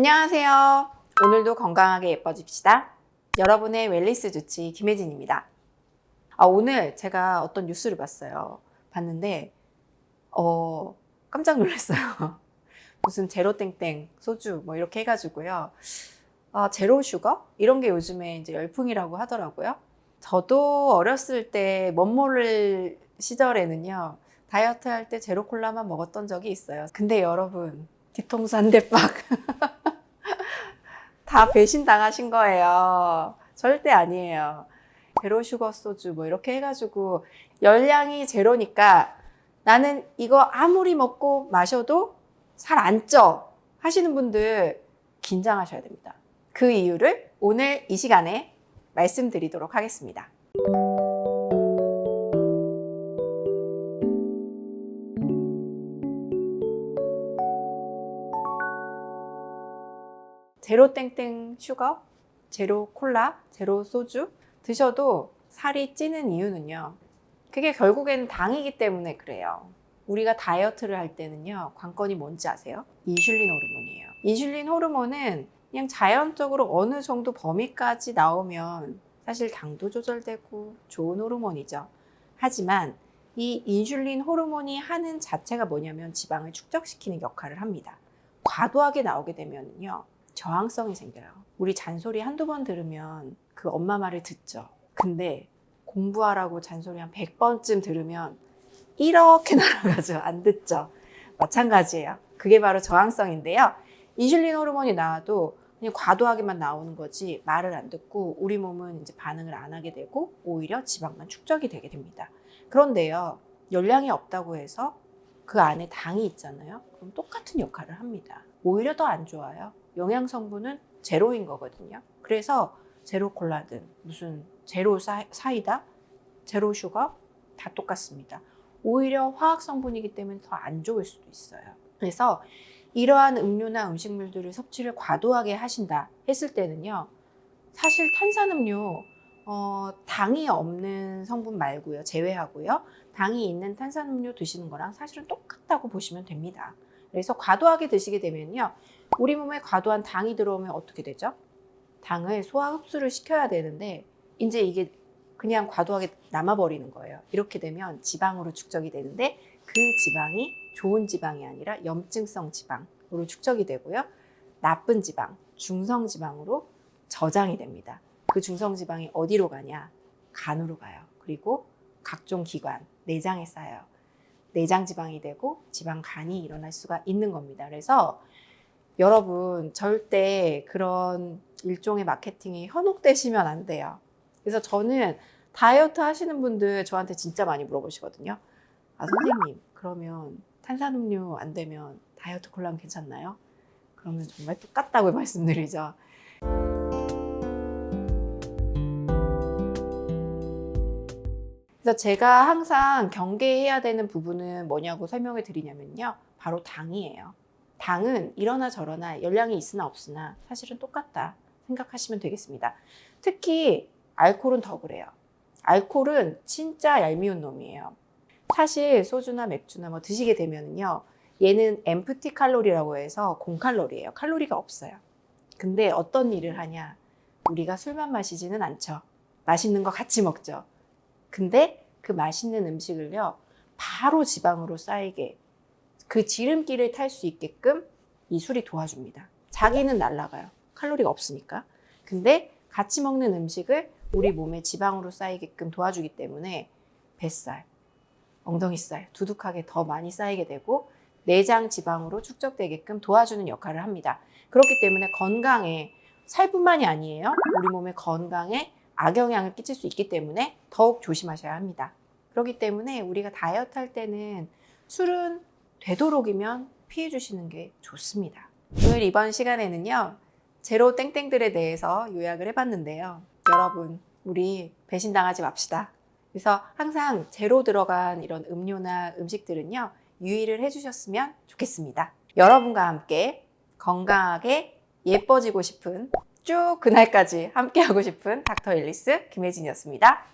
안녕하세요. 오늘도 건강하게 예뻐집시다. 여러분의 웰리스 주치 김혜진입니다. 아, 오늘 제가 어떤 뉴스를 봤어요. 봤는데, 어, 깜짝 놀랐어요. 무슨 제로땡땡 소주 뭐 이렇게 해가지고요. 아, 제로 슈거? 이런 게 요즘에 이제 열풍이라고 하더라고요. 저도 어렸을 때 멋모를 시절에는요. 다이어트 할 때 제로 콜라만 먹었던 적이 있어요. 근데 여러분, 뒤통수 한 대 빡. 다 배신 당하신 거예요. 절대 아니에요. 제로 슈거 소주 뭐 이렇게 해가지고 열량이 제로니까 나는 이거 아무리 먹고 마셔도 살 안 쪄 하시는 분들 긴장하셔야 됩니다. 그 이유를 오늘 이 시간에 말씀드리도록 하겠습니다. 제로 땡땡 슈거, 제로 콜라, 제로 소주 드셔도 살이 찌는 이유는요. 그게 결국에는 당이기 때문에 그래요. 우리가 다이어트를 할 때는요, 관건이 뭔지 아세요? 인슐린 호르몬이에요. 인슐린 호르몬은 그냥 자연적으로 어느 정도 범위까지 나오면 사실 당도 조절되고 좋은 호르몬이죠. 하지만 이 인슐린 호르몬이 하는 자체가 뭐냐면 지방을 축적시키는 역할을 합니다. 과도하게 나오게 되면요, 저항성이 생겨요. 우리 잔소리 한두 번 들으면 그 엄마 말을 듣죠. 근데 공부하라고 잔소리 한 100번쯤 들으면 이렇게 날아가죠. 안 듣죠. 마찬가지예요. 그게 바로 저항성인데요. 인슐린 호르몬이 나와도 그냥 과도하게만 나오는 거지 말을 안 듣고 우리 몸은 이제 반응을 안 하게 되고 오히려 지방만 축적이 되게 됩니다. 그런데요. 열량이 없다고 해서 그 안에 당이 있잖아요. 그럼 똑같은 역할을 합니다. 오히려 더 안 좋아요. 영양 성분은 제로인 거거든요. 그래서 제로 콜라든 무슨 제로 사, 사이다, 제로 슈거 다 똑같습니다. 오히려 화학 성분이기 때문에 더 안 좋을 수도 있어요. 그래서 이러한 음료나 음식물들을 섭취를 과도하게 하신다 했을 때는요. 사실 탄산음료 어, 당이 없는 성분 말고요. 제외하고요. 당이 있는 탄산음료 드시는 거랑 사실은 똑같다고 보시면 됩니다. 그래서 과도하게 드시게 되면요. 우리 몸에 과도한 당이 들어오면 어떻게 되죠? 당을 소화 흡수를 시켜야 되는데 이제 이게 그냥 과도하게 남아버리는 거예요. 이렇게 되면 지방으로 축적이 되는데 그 지방이 좋은 지방이 아니라 염증성 지방으로 축적이 되고요. 나쁜 지방, 중성 지방으로 저장이 됩니다. 그 중성 지방이 어디로 가냐? 간으로 가요. 그리고 각종 기관, 내장에 쌓여요. 내장 지방이 되고 지방 간이 일어날 수가 있는 겁니다. 그래서 여러분 절대 그런 일종의 마케팅이 현혹되시면 안 돼요. 그래서 저는 다이어트 하시는 분들 저한테 진짜 많이 물어보시거든요. 아 선생님 그러면 탄산음료 안 되면 다이어트 콜라는 괜찮나요? 그러면 정말 똑같다고 말씀드리죠. 그래서 제가 항상 경계해야 되는 부분은 뭐냐고 설명을 드리냐면요. 바로 당이에요. 당은 이러나 저러나 열량이 있으나 없으나 사실은 똑같다 생각하시면 되겠습니다. 특히 알코올은 더 그래요. 알코올은 진짜 얄미운 놈이에요. 사실 소주나 맥주나 뭐 드시게 되면요. 얘는 엠프티 칼로리라고 해서 공칼로리예요. 칼로리가 없어요. 근데 어떤 일을 하냐? 우리가 술만 마시지는 않죠. 맛있는 거 같이 먹죠. 근데 그 맛있는 음식을요. 바로 지방으로 쌓이게 그 지름길을 탈 수 있게끔 이 술이 도와줍니다. 자기는 날아가요. 칼로리가 없으니까. 근데 같이 먹는 음식을 우리 몸에 지방으로 쌓이게끔 도와주기 때문에 뱃살, 엉덩이살 두둑하게 더 많이 쌓이게 되고 내장 지방으로 축적되게끔 도와주는 역할을 합니다. 그렇기 때문에 건강에 살뿐만이 아니에요. 우리 몸의 건강에 악영향을 끼칠 수 있기 때문에 더욱 조심하셔야 합니다. 그렇기 때문에 우리가 다이어트 할 때는 술은 되도록이면 피해 주시는 게 좋습니다. 오늘 이번 시간에는요. 제로 땡땡들에 대해서 요약을 해봤는데요. 여러분, 우리 배신당하지 맙시다. 그래서 항상 제로 들어간 이런 음료나 음식들은요. 유의를 해주셨으면 좋겠습니다. 여러분과 함께 건강하게 예뻐지고 싶은 쭉 그날까지 함께하고 싶은 닥터 앨리스 김혜진이었습니다.